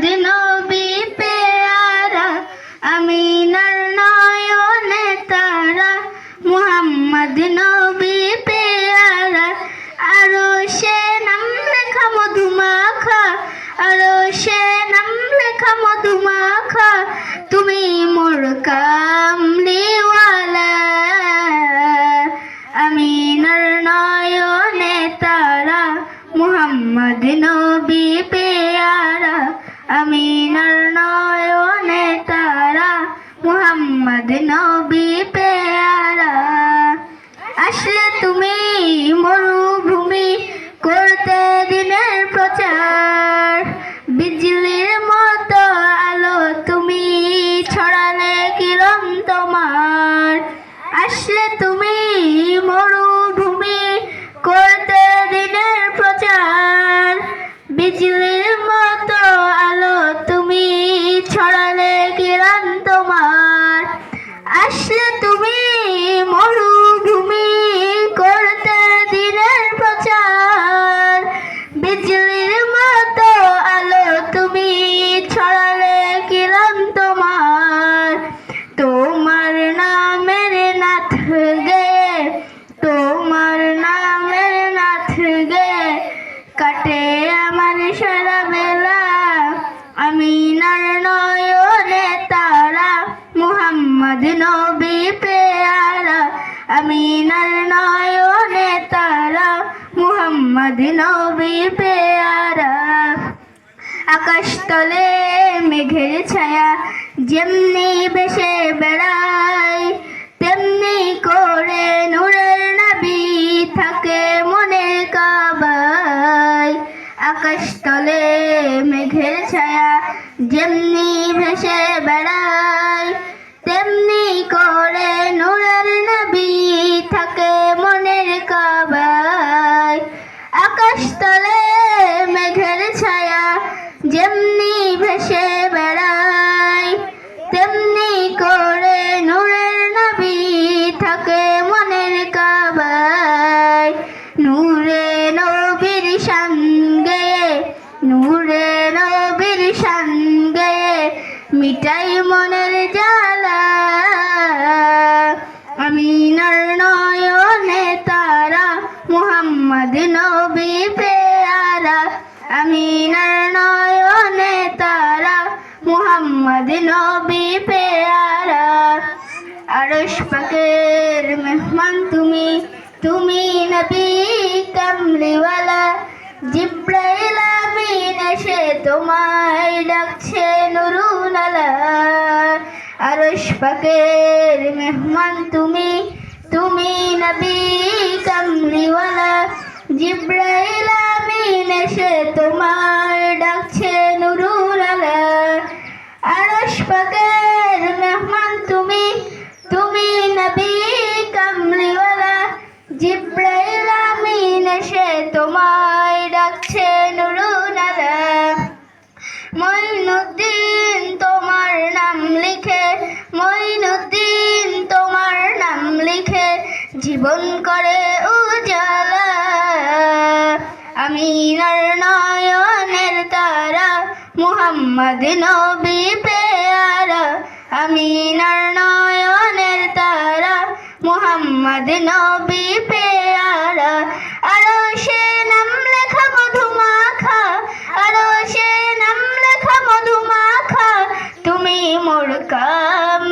নবী পেয়ারা, আমিনার নয়নে তারা। মুহাম্মদ নবী পেয়ারা, আরও সে নাম লেখা মধুমাখা, আরও সে নাম লেখা মধুমাখা। তুমি মোর কামলিওয়ালা আমিনার নয়নে তারা মুহাম্মদ নবী নবী পেয়ারা, আমিনার নয়নে তারা, মুহাম্মদ নবী পেয়ারা। আকাশ তলে মেঘের ছায়া, যেমনি বেশে বেড়ায় সঙ্গে মিটাই মনের জ্বালা। আমিনার নয়নে তারা মুহাম্মদ নবী পেয়ারা। আমিনার নয়নে তারা মুহাম্মদ নবী পেয়ারা। আরশ পাকের মেহমান তুমি তুমি নবী তোমায় ডাকছে নুরুন আলা আরশ পাকের মেহমান তুমি তুমি নবী কামলিওয়ালা জিব্রাইল জীবন করে উজালা। আমিনার নয়নের তারা, মুহাম্মদ নবী পেয়ারা। আমিনার নয়নের তারা, মুহাম্মদ নবী পেয়ারা। আরও সে নাম লেখা মধুমাখা, আরও সে নাম লেখা মধুমাখা। তুমি মোর কামলিওয়ালা